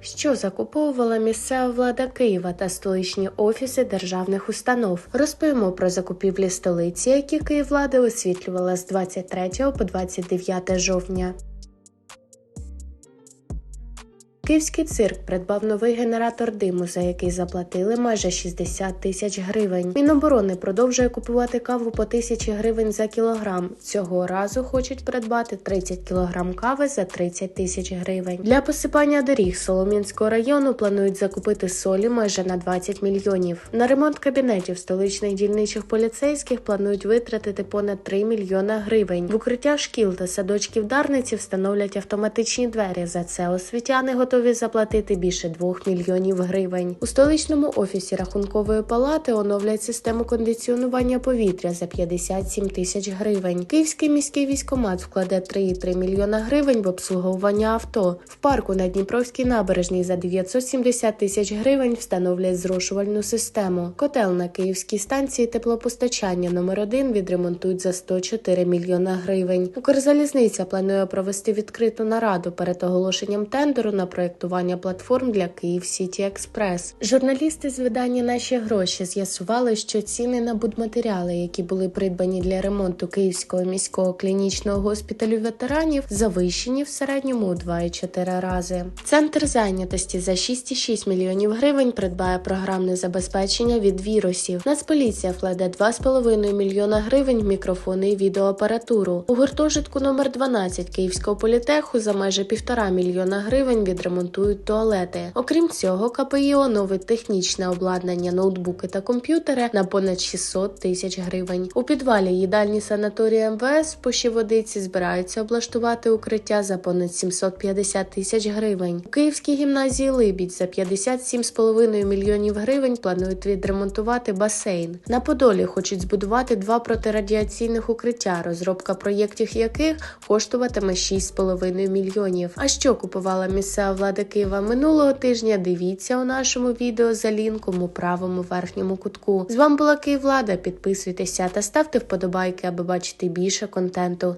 Що закуповувала місцева влада Києва та столичні офіси державних установ? Розповімо про закупівлі столиці, які Київлада освітлювала з 23 по 29 жовтня. Київський цирк придбав новий генератор диму, за який заплатили майже 60 тисяч гривень. Міноборони продовжує купувати каву по тисячі гривень за кілограм. Цього разу хочуть придбати 30 кілограм кави за 30 тисяч гривень. Для посипання доріг Солом'янського району планують закупити солі майже на 20 мільйонів. На ремонт кабінетів столичних дільничих поліцейських планують витратити понад 3 мільйона гривень. В укриття шкіл та садочків Дарниці встановлять автоматичні двері. За це освітяни готові заплатити більше 2 мільйонів гривень. У столичному офісі рахункової палати оновлять систему кондиціонування повітря за 57 тисяч гривень. Київський міський військомат вкладе 3,3 мільйона гривень в обслуговування авто. В парку на Дніпровській набережній за 970 тисяч гривень встановлять зрошувальну систему. Котел на київській станції теплопостачання номер 1 відремонтують за 104 мільйона гривень. Укрзалізниця планує провести відкриту нараду перед оголошенням тендеру на проєктування платформ для Київ Сіті Експрес. Журналісти з видання Наші гроші з'ясували, що ціни на будматеріали, які були придбані для ремонту Київського міського клінічного госпіталю ветеранів, завищені в середньому у 2,4 рази. Центр зайнятості за 6,6 мільйонів гривень придбає програмне забезпечення від вірусів. Нацполіція вкладе 2,5 мільйона гривень в мікрофони і відеоапаратуру. У гуртожитку номер 12 Київського політеху за майже півтора мільйона гривень відремонтують туалети. Окрім цього, КПІ оновить технічне обладнання, ноутбуки та комп'ютери на понад 600 тисяч гривень. У підвалі їдальні санаторії МВС в Пощеводиці збираються облаштувати укриття за понад 750 тисяч гривень. У Київській гімназії Либідь за 57,5 мільйонів гривень планують відремонтувати басейн. На Подолі хочуть збудувати два протирадіаційних укриття, розробка проєктів яких коштуватиме 6,5 мільйонів. А що купувала місцева влада Києва минулого тижня? Дивіться у нашому відео за лінком у правому верхньому кутку. З вами була Київлада. Підписуйтеся та ставте вподобайки, аби бачити більше контенту.